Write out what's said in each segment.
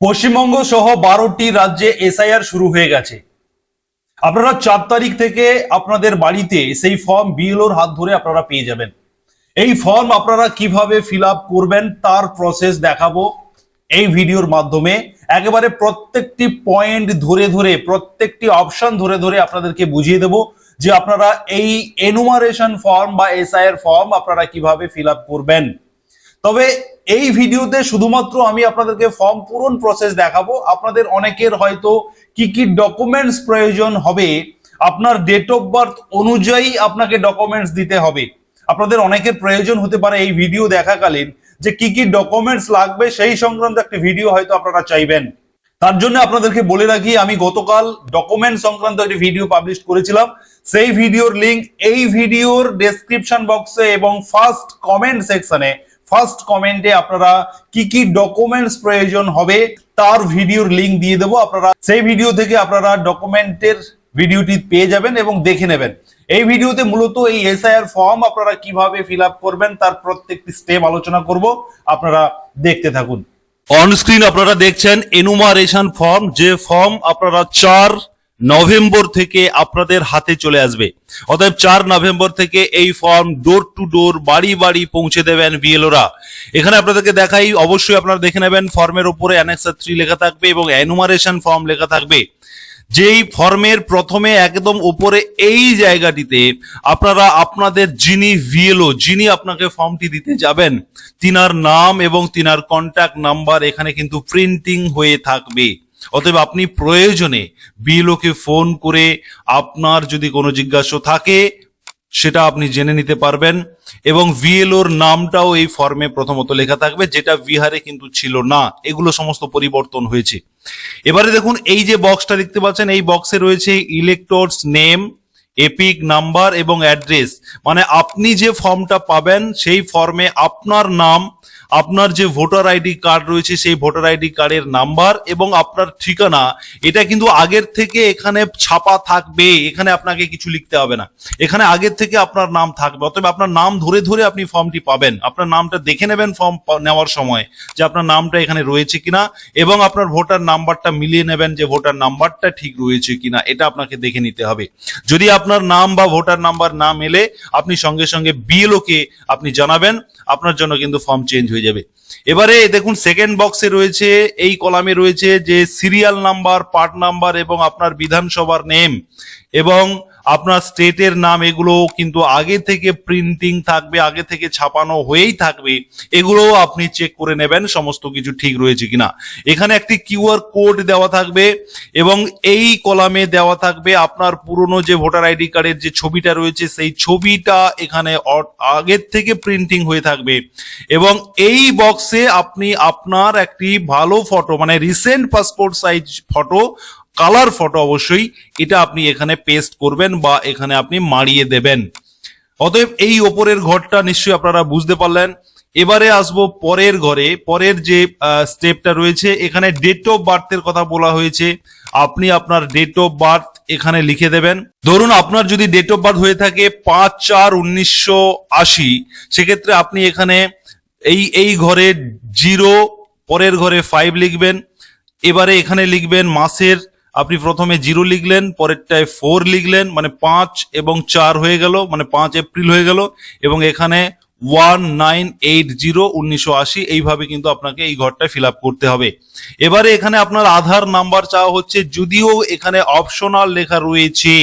পশ্চিমবঙ্গ সহ বারোটি রাজ্যে এসআইআর শুরু হয়ে গেছে। আপনারা চার তারিখ থেকে আপনাদের বাড়িতে সেই ফর্ম বিএলওর হাত ধরে আপনারা পেয়ে যাবেন। এই ফর্ম আপনারা কীভাবে ফিল করবেন তার প্রসেস দেখাবো এই ভিডিওর মাধ্যমে। একেবারে প্রত্যেকটি পয়েন্ট ধরে ধরে, প্রত্যেকটি অপশন ধরে ধরে আপনাদেরকে বুঝিয়ে দেব যে আপনারা এই এনুমারেশন ফর্ম বা এসআইআর ফর্ম আপনারা কীভাবে ফিল করবেন। তবে এই ভিডিওতে শুধুমাত্র আমি আপনাদেরকে ফর্ম পূরণ প্রসেস দেখাবো। আপনাদের অনেকের হয়তো কি কি ডকুমেন্টস প্রয়োজন হবে, আপনার ডেট অফ বার্থ অনুযায়ী আপনাকে ডকুমেন্টস দিতে হবে। আপনাদের অনেকের প্রয়োজন হতে পারে এই ভিডিও দেখাকালীন যে কি কি ডকুমেন্টস লাগবে, সেই সংক্রান্ত একটা ভিডিও হয়তো আপনারা চাইবেন। তার জন্য আপনাদেরকে বলে রাখি, আমি গতকাল ডকুমেন্ট সংক্রান্ত একটি ভিডিও পাবলিশ করেছিলাম। সেই ভিডিওর লিংক এই ভিডিওর ডেসক্রিপশন বক্সে এবং ফার্স্ট কমেন্ট সেকশনে ফার্স্ট কমেন্টে আপনারা কি কি ডকুমেন্টস প্রয়োজন হবে, তার ভিডিওর লিংক দিয়ে দেবো। আপনারা সেই ভিডিও থেকে আপনারা ডকুমেন্টের ভিডিওটি পেয়ে যাবেন এবং দেখে নেবেন। এই ভিডিওতে মূলত এই এসআইআর ফর্ম আপনারা কীভাবে ফিল করবেন, তার প্রত্যেকটি স্টেপ আলোচনা করব। আপনারা দেখতে থাকুন। অন স্ক্রিন আপনারা দেখছেন এনুমারেশন ফর্ম যে ফর্ম আপনারা চার নভেম্বর থেকে আপনাদের হাতে চলে আসবে। অতএব চার নভেম্বর থেকে এই ফর্ম ডোর টু ডোর বাড়ি বাড়ি পৌঁছে দেবেন বিএলওরা। এখানে আপনাদেরকে দেখাই, অবশ্যই আপনারা দেখে নেবেন ফর্মের উপরে অ্যানেক্সার থ্রি লেখা থাকবে এবং অ্যানুমারেশন ফর্ম লেখা থাকবে। যেই ফর্মের প্রথমে একদম উপরে এই জায়গাটিতে আপনারা আপনাদের যিনি ভিএলও যিনি আপনাকে ফর্মটি দিতে যাবেন, তিনার নাম এবং তিনার কন্ট্যাক্ট নাম্বার এখানে কিন্তু প্রিন্টিং হয়ে থাকবে। অতএব আপনি প্রয়োজনে বিএলওকে ফোন করে আপনার যদি কোনো জিজ্ঞাসা থাকে, সেটা আপনি জেনে নিতে পারবেন এবং ভিএলওর নামটাও এই ফর্মে প্রথমত লেখা থাকবে, যেটা বিহারে কিন্তু ছিল না। এগুলো সমস্ত পরিবর্তন হয়েছে। এবারে দেখুন, এই যে বক্সটা দেখতে পাচ্ছেন, এই বক্সে রয়েছে ইলেকটরস নেম এপিক নাম্বার এবং অ্যাড্রেস মানে আপনি যে ফর্মটা পাবেন, সেই ফর্মে আপনার নাম আপনার যে ভোটার আইডি কার্ড রয়েছে, সেই ভোটার আইডি কার্ডের নাম্বার এবং আপনার ঠিকানা, এটা কিন্তু আগের থেকে এখানে ছাপা থাকবে। এখানে আপনাকে কিছু লিখতে হবে না। এখানে আগের থেকে আপনার নাম থাকবে। অতএব আপনার নাম ধরে ধরে আপনি ফর্মটি পাবেন। আপনার নামটা দেখে নেবেন ফর্ম নেওয়ার সময় যে আপনার নামটা এখানে রয়েছে কিনা এবং আপনার ভোটার নাম্বারটা মিলিয়ে নেবেন যে ভোটার নাম্বারটা ঠিক রয়েছে কিনা, এটা আপনাকে দেখে নিতে হবে। যদি আপনার নাম বা ভোটার নাম্বার না মেলে, আপনি সঙ্গে সঙ্গে বিএলওকে আপনি জানাবেন। আপনার জন্য কিন্তু ফর্ম চেঞ্জ হয়ে যাবে। এবারে দেখুন সেকেন্ড বক্সে রয়েছে, এই কলামে রয়েছে যে সিরিয়াল নাম্বার পার্ট নাম্বার এবং আপনার বিধানসভার নেম এবং আপনার স্টেটের নাম এগুলো কিন্তু আগে থেকে প্রিন্টিং থাকবে, আগে থেকে ছাপানো হয়েই থাকবে। এগুলো আপনি চেক করে নেবেন, সমস্ত কিছু ঠিক রয়েছে কিনা। এখানে একটি কিউআর কোড দেওয়া থাকবে এবং এই কলামে দেওয়া থাকবে আপনার পুরনো যে ভোটার আইডি কার্ডের যে ছবিটা রয়েছে, সেই ছবিটা এখানে আগের থেকে প্রিন্টিং হয়ে থাকবে। এবং এই বক্সে আপনি আপনার একটি ভালো ফটো মানে recent passport size photo colour photo অবশ্যই এটা আপনি এখানে পেস্ট করবেন বা এখানে আপনি মারিয়ে দেবেন। অতএব এই ওপরের ঘরটা নিশ্চয়ই আপনারা বুঝতে পারলেন। এবারে আসব পরের ঘরে। পরের যে স্টেপটা রয়েছে, এখানে ডেট অফ বার্থের কথা বলা হয়েছে। আপনি আপনার ডেট অফ বার্থ এখানে লিখে দেবেন। ধরুন আপনার যদি ডেট অফ বার্থ হয়ে থাকে পাঁচ চার উনিশশো আশি, সেক্ষেত্রে আপনি এখানে এই এই ঘরে জিরো পরের ঘরে ফাইভ লিখবেন। এবারে এখানে লিখবেন মাসের আপনি প্রথমে জিরো লিখলেন, পরেরটায় ফোর লিখলেন মানে পাঁচ এবং চার হয়ে গেল মানে পাঁচ এপ্রিল হয়ে গেল, এবং এখানে ওয়ান নাইন এইট জিরো উনিশশো আশি, এইভাবে কিন্তু আপনাকে এই ঘরটা ফিল আপ করতে হবে। এবারে এখানে আপনার আধার নাম্বার চাওয়া হচ্ছে, যদিও এখানে অপশনাল লেখা রয়েছে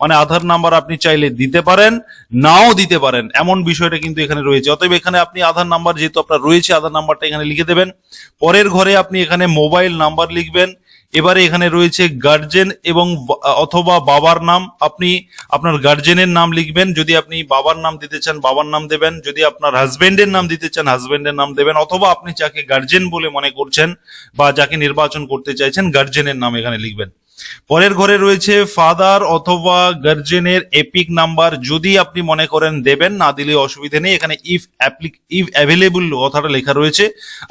মানে আধার নাম্বার আপনি চাইলে দিতে পারেন, নাও দিতে পারেন, এমন বিষয়টা কিন্তু এখানে রয়েছে। অতএব এখানে আপনি আধার নাম্বার যেহেতু আপনার রয়েছে, আধার নাম্বারটা এখানে লিখে দেবেন। পরের ঘরে আপনি এখানে মোবাইল নাম্বার লিখবেন এবারে এখানে রয়েছে গার্জেন এবং অথবা বাবার নাম। আপনি আপনার গার্জেনের নাম লিখবেন। যদি আপনি বাবার নাম দিতে চান, বাবার নাম দেবেন। যদি আপনার হাজবেন্ডের নাম দিতে চান হাজবেন্ডের নাম দেবেন। অথবা আপনি যাকে গার্জেন বলে মনে করছেন বা যাকে নির্বাচন করতে চাইছেন গার্জেনের নাম এখানে লিখবেন। পরের ঘরে রয়েছে ফাদার অথবা গার্জেনের এপিক নাম্বার যদি আপনি মনে করেন দেবেন, না দিলে অসুবিধে নেই। এখানে ইফ অ্যাপ্লিক ইফ অ্যাভেলেবল কথাটা লেখা রয়েছে।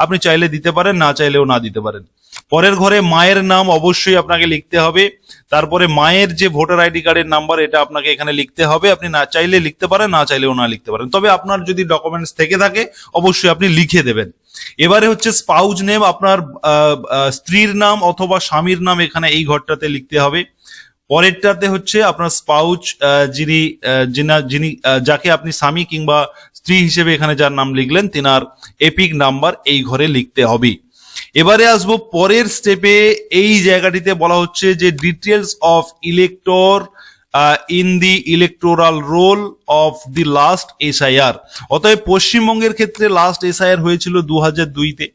আপনি চাইলে দিতে পারেন, না চাইলেও না দিতে পারেন। পরের ঘরে মায়ের নাম অবশ্যই আপনাকে লিখতে হবে। তারপরে মায়ের যে ভোটার আইডি কার্ডের নাম্বার, এটা আপনাকে এখানে লিখতে হবে। আপনি না চাইলে লিখতে পারেন, না চাইলেও না লিখতে পারেন। তবে আপনার যদি ডকুমেন্টস থেকে থাকে, অবশ্যই আপনি লিখে দেবেন। এবারে হচ্ছে স্পাউজ নেম আপনার স্ত্রীর নাম অথবা স্বামীর নাম এখানে এই ঘরটাতে লিখতে হবে। পরেরটাতে হচ্ছে আপনার স্পাউচ যিনা- যিনি যাকে আপনি স্বামী কিংবা স্ত্রী হিসেবে এখানে যার নাম লিখলেন, তিনার এপিক নাম্বার এই ঘরে লিখতে হবে। এবারে আসব পরের স্টেপে এই জায়গাটিতে বলা হচ্ছে যে details of elector in the electoral roll of the last SIR অতএব পশ্চিমবঙ্গের ক্ষেত্রে লাস্ট এসআইআর হয়েছিল দু হাজার দুইতে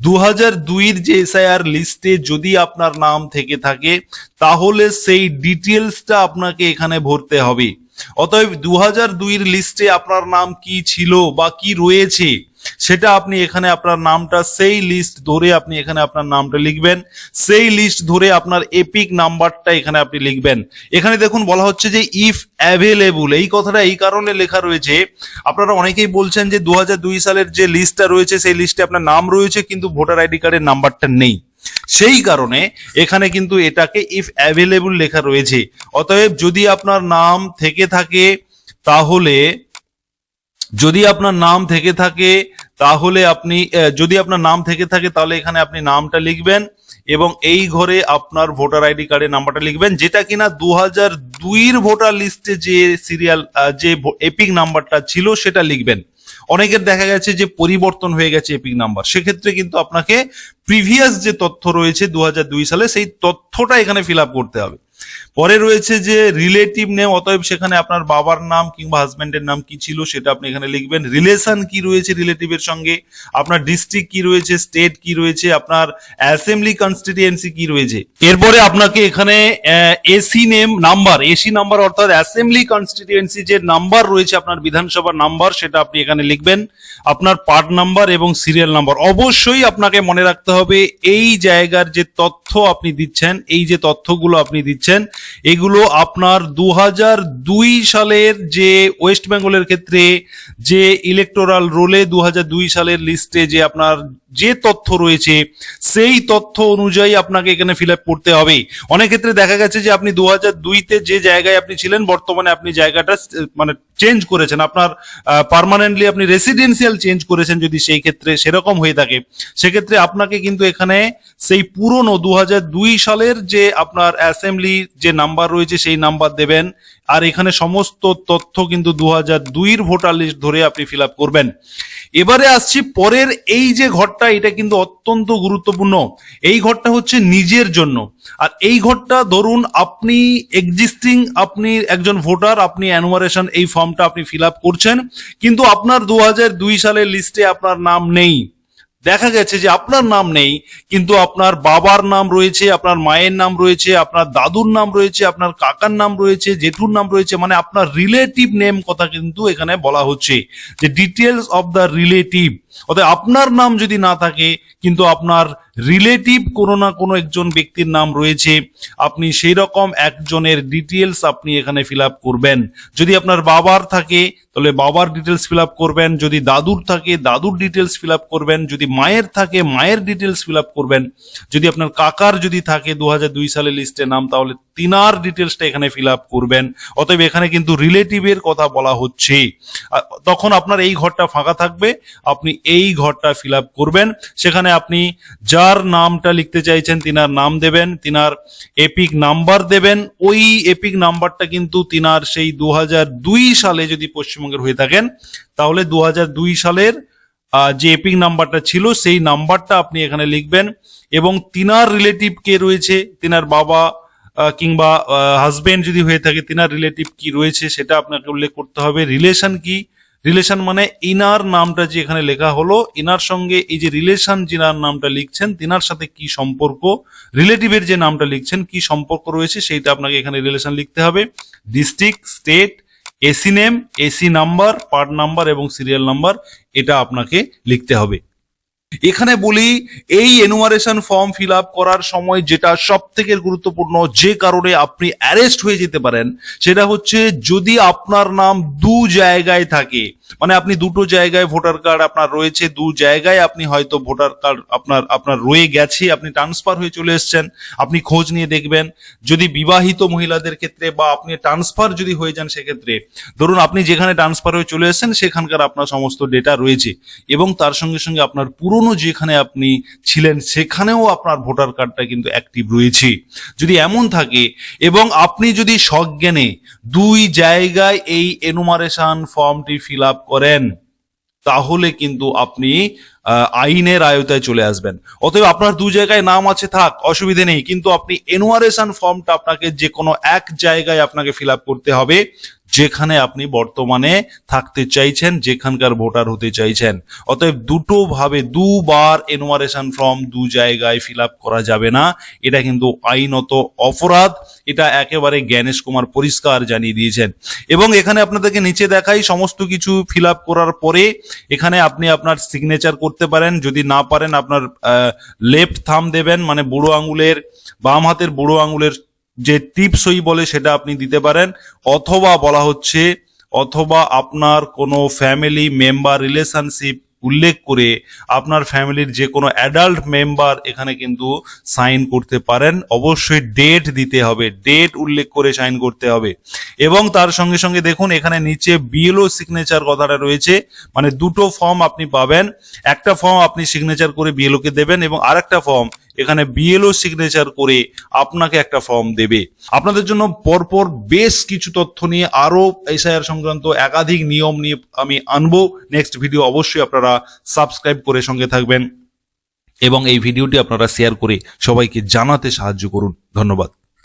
দু হাজার দুইয়ের যে এসআইআর লিস্টে যদি আপনার নাম থেকে থাকে, তাহলে সেই ডিটেলসটা আপনাকে এখানে ভরতে হবে। অতএব দু হাজার দুইয়ের লিস্টে আপনার নাম কি ছিল বা কি রয়েছে সেটা আপনি এখানে আপনার নামটা, সেই লিস্ট ধরে আপনি এখানে আপনার নামটা লিখবেন। সেই লিস্ট ধরে আপনার এপিক নাম্বারটা এখানে আপনি লিখবেন। এখানে দেখুন বলা হচ্ছে যে ইফ অ্যাভেলেবল এই কথাটা এই কারণে লেখা রয়েছে। আপনারা অনেকেই বলছেন যে দু হাজার দুই সালের যে লিস্টটা রয়েছে, সেই লিস্টে আপনার নাম রয়েছে, কিন্তু ভোটার আইডি কার্ডের নাম্বারটা নেই। সেই কারণে এখানে কিন্তু এটাকে ইফ অ্যাভেলেবল লেখা রয়েছে। অতএব যদি আপনার নাম থেকে থাকে, তাহলে যদি আপনার নাম থেকে থাকে, তাহলে আপনি যদি আপনার নাম থেকে থাকে, তাহলে এখানে আপনি নামটা লিখবেন এবং এই ঘরে আপনার ভোটার আইডি কার্ডের নাম্বারটা লিখবেন, যেটা কিনা দু হাজার দুইয়ের ভোটার লিস্টে যে সিরিয়াল যে এপিক নাম্বারটা ছিল সেটা লিখবেন। অনেকের দেখা গেছে যে পরিবর্তন হয়ে গেছে এপিক নাম্বার। সেক্ষেত্রে কিন্তু আপনাকে প্রিভিয়াস যে তথ্য রয়েছে দু হাজার দুই সালে, সেই তথ্যটা এখানে ফিল করতে হবে। পরে রয়েছে যে রিলেটিভ নেম অতএব সেখানে আপনার বাবার নাম কিংবা হাজবেন্ডের নাম কি ছিল সেটা আপনি এখানে লিখবেন। রিলেশন কি রয়েছে রিলেটিভের সঙ্গে? আপনার ডিস্ট্রিক্ট কি রয়েছে? স্টেট কি রয়েছে? আপনার অ্যাসেম্বলি কনস্টিটিউয়েন্সি কি রয়েছে? এরপরে আপনাকে এখানে AC name number AC number অর্থাৎ অ্যাসেম্বলি কনস্টিটিউয়েন্সি যে নাম্বার রয়েছে আপনার বিধানসভার নাম্বার সেটা আপনি এখানে লিখবেন। আপনার পার্ট নাম্বার এবং সিরিয়াল নাম্বার অবশ্যই আপনাকে মনে রাখতে হবে, এই জায়গার যে তথ্য আপনি দিচ্ছেন, এই যে তথ্যগুলো আপনি দিচ্ছেন এগুলো আপনার দু দুই সালের যে ওয়েস্ট বেঙ্গলের ক্ষেত্রে যে ইলেকটোরাল রোলে দু সালের লিস্টে যে আপনার যে তথ্য রয়েছে, সেই তথ্য অনুযায়ী আপনাকে এখানে ফিল আপ করতে হবে। অনেক ক্ষেত্রে দেখা গেছে যে আপনি দু হাজার যে জায়গায় আপনি ছিলেন, বর্তমানে আপনি জায়গাটা মানে চেঞ্জ করেছেন। আপনার পার্মানেন্টলি আপনি রেসিডেন্সিয়াল চেঞ্জ করেছেন যদি সেই ক্ষেত্রে সেরকম হয়ে থাকে। সেক্ষেত্রে আপনাকে কিন্তু এখানে সেই পুরনো দু সালের যে আপনার অ্যাসেম্বলি যে নাম্বার রয়েছে সেই নাম্বার দেবেন। আর এখানে সমস্ত তথ্য কিন্তু দু হাজার দুইয়ের ভোটার লিস্ট ধরে আপনি ফিল আপ করবেন। এবারে আসছি পরের এই যে ঘরটা, এটা কিন্তু অত্যন্ত গুরুত্বপূর্ণ। এই ঘরটা হচ্ছে নিজের জন্য। আর এই ঘরটা ধরুন আপনি এক্সিস্টিং আপনি একজন ভোটার, আপনি অ্যানুয়ারেশন এই ফর্মটা আপনি ফিল আপ করছেন। কিন্তু আপনার দু সালের লিস্টে আপনার নাম নেই। দেখা গেছে যে আপনার নাম নেই, কিন্তু আপনার বাবার নাম রয়েছে, আপনার মায়ের নাম রয়েছে, আপনার দাদুর নাম রয়েছে, আপনার কাকার নাম রয়েছে, জেঠুর নাম রয়েছে মানে আপনার রিলেটিভ নেম কথা কিন্তু এখানে বলা হচ্ছে। যে ডিটেলস অফ দ্য রিলেটিভ অতএব আপনার নাম যদি না থাকে, কিন্তু আপনার রিলেটিভ কোনো না কোনো একজন ব্যক্তির নাম রয়েছে, আপনি সেই রকম একজনের ডিটেলস আপনি এখানে ফিল আপ করবেন। যদি আপনার বাবার থাকে, তাহলে বাবার ডিটেলস ফিল আপ করবেন। যদি দাদুর থাকে, দাদুর ডিটেলস ফিল আপ করবেন। যদি মায়ের থাকে, মায়ের ডিটেলস ফিল আপ করবেন। যদি আপনার কাকার যদি থাকে দু সালের লিস্টে নাম, তাহলে তিনার ডিটেলসটা এখানে ফিল আপ করবেন। অতএব এখানে কিন্তু রিলেটিভের কথা বলা হচ্ছে। তখন আপনার এই ঘরটা ফাঁকা থাকবে। আপনি এই ঘরটা ফিল করবেন। সেখানে আপনি যার নামটা লিখতে চাইছেন, তিনার নাম দেবেন, তিনার এপিক নাম্বার দেবেন। ওই এপিক নাম্বারটা কিন্তু তিনার সেই দু সালে যদি পশ্চিমবঙ্গের হয়ে থাকেন, তাহলে দু হাজার দুই সালের যে এপিক নাম্বারটা ছিল, সেই নাম্বারটা আপনি এখানে লিখবেন এবং তিনার রিলেটিভ কে রয়েছে, তিনার বাবা কিংবা হাজবেন্ড যদি হয়ে থাকে, তিনার রিলেটিভ কি রয়েছে, সেটা আপনাকে উল্লেখ করতে হবে। রিলেশন কি? রিলেশন মানে ইনার নামটা যে এখানে লেখা হলো, ইনার সঙ্গে এই যে রিলেশন যিনার নামটা লিখছেন, তিনার সাথে কি সম্পর্ক রিলেটিভের যে নামটা লিখছেন, কি সম্পর্ক রয়েছে সেইটা আপনাকে এখানে রিলেশন লিখতে হবে। District state AC name AC number part number এবং সিরিয়াল নাম্বার এটা আপনাকে লিখতে হবে। এখানে বলি, এই এনুমারেশন ফর্ম ফিল আপ করার সময় যেটা সব থেকে গুরুত্বপূর্ণ, যে কারণে আপনি অ্যারেস্ট হয়ে যেতে পারেন, সেটা হচ্ছে যদি আপনার নাম দু জায়গায় থাকে। মানে আপনি দুটো জায়গায় ভোটার কার্ড আপনার রয়েছে, দু জায়গায় আপনি হয়তো ভোটার কার্ড আপনার আপনার রয়ে গেছে, আপনি ট্রান্সফার হয়ে চলে এসেছেন, আপনি খোঁজ নিয়ে দেখবেন। যদি বিবাহিত মহিলাদের ক্ষেত্রে বা আপনি ট্রান্সফার যদি হয়ে যান সেক্ষেত্রে, ধরুন আপনি যেখানে ট্রান্সফার হয়ে চলে এসেছেন সেখানকার আপনার সমস্ত ডেটা রয়েছে এবং তার সঙ্গে সঙ্গে আপনার পুরনো যেখানে আপনি ছিলেন সেখানেও আপনার ভোটার কার্ডটা কিন্তু অ্যাক্টিভ রয়েছে। যদি এমন থাকে এবং আপনি যদি সজ্ঞানে দুই জায়গায় এই এনুমারেশন ফর্মটি ফিল আপ করেন, তাহলে কিন্তু আপনি আইনের আয়তায় চলে আসবেন। অতএব আপনার দু জায়গায় নাম আছে থাক, অসুবিধে নেই, কিন্তু আপনি এনুয়ারেশন ফর্মটা আপনাকে যে কোনো এক জায়গায় আপনাকে ফিল করতে হবে যেখানে আপনি বর্তমানে থাকতে চাইছেন, যেখানকার ভোটার হতে চাইছেন। অতএব দুটো ভাবে, দুবার এনুয়ারেশন ফর্ম দু জায়গায় ফিল করা যাবে না। এটা কিন্তু আইনত অপরাধ। এটা একেবারে জ্ঞানেশ কুমার পরিষ্কার জানিয়ে দিয়েছেন। এবং এখানে আপনাদেরকে নিচে দেখাই সমস্ত কিছু ফিল করার পরে, এখানে আপনি আপনার সিগনেচার করতে পারেন। যদি না পারেন, আপনার লেফট থাম দেবেন মানে বুড়ো আঙুলের, বাম হাতের বুড়ো আঙুলের যে টিপসই বলে সেটা আপনি দিতে পারেন, অথবা বলা হচ্ছে, অথবা আপনার কোনো ফ্যামিলি মেম্বার রিলেশনশিপ উল্লেখ করে আপনার ফ্যামিলির যে কোনো অ্যাডাল্ট মেম্বার এখানে কিন্তু সাইন করতে পারেন। অবশ্যই ডেট দিতে হবে ডেট উল্লেখ করে সাইন করতে হবে। এবং তার সঙ্গে সঙ্গে দেখুন, এখানে নিচে বিএলও সিগনেচার কথাটা রয়েছে মানে দুটো ফর্ম আপনি পাবেন। একটা ফর্ম আপনি সিগনেচার করে বিএলও কে দেবেন এবং আরেকটা ফর্ম এখানে বিএলও সিগনেচার করে আপনাকে একটা ফর্ম দেবে। আপনাদের জন্য পরপর বেশ কিছু তথ্য নিয়ে আরও এসআইআর সংক্রান্ত একাধিক নিয়ম নিয়ে আমি আনব। নেক্সট ভিডিও অবশ্যই আপনারা সাবস্ক্রাইব করে সঙ্গে থাকবেন এবং এই ভিডিওটি আপনারা শেয়ার করে সবাইকে জানাতে সাহায্য করুন। ধন্যবাদ।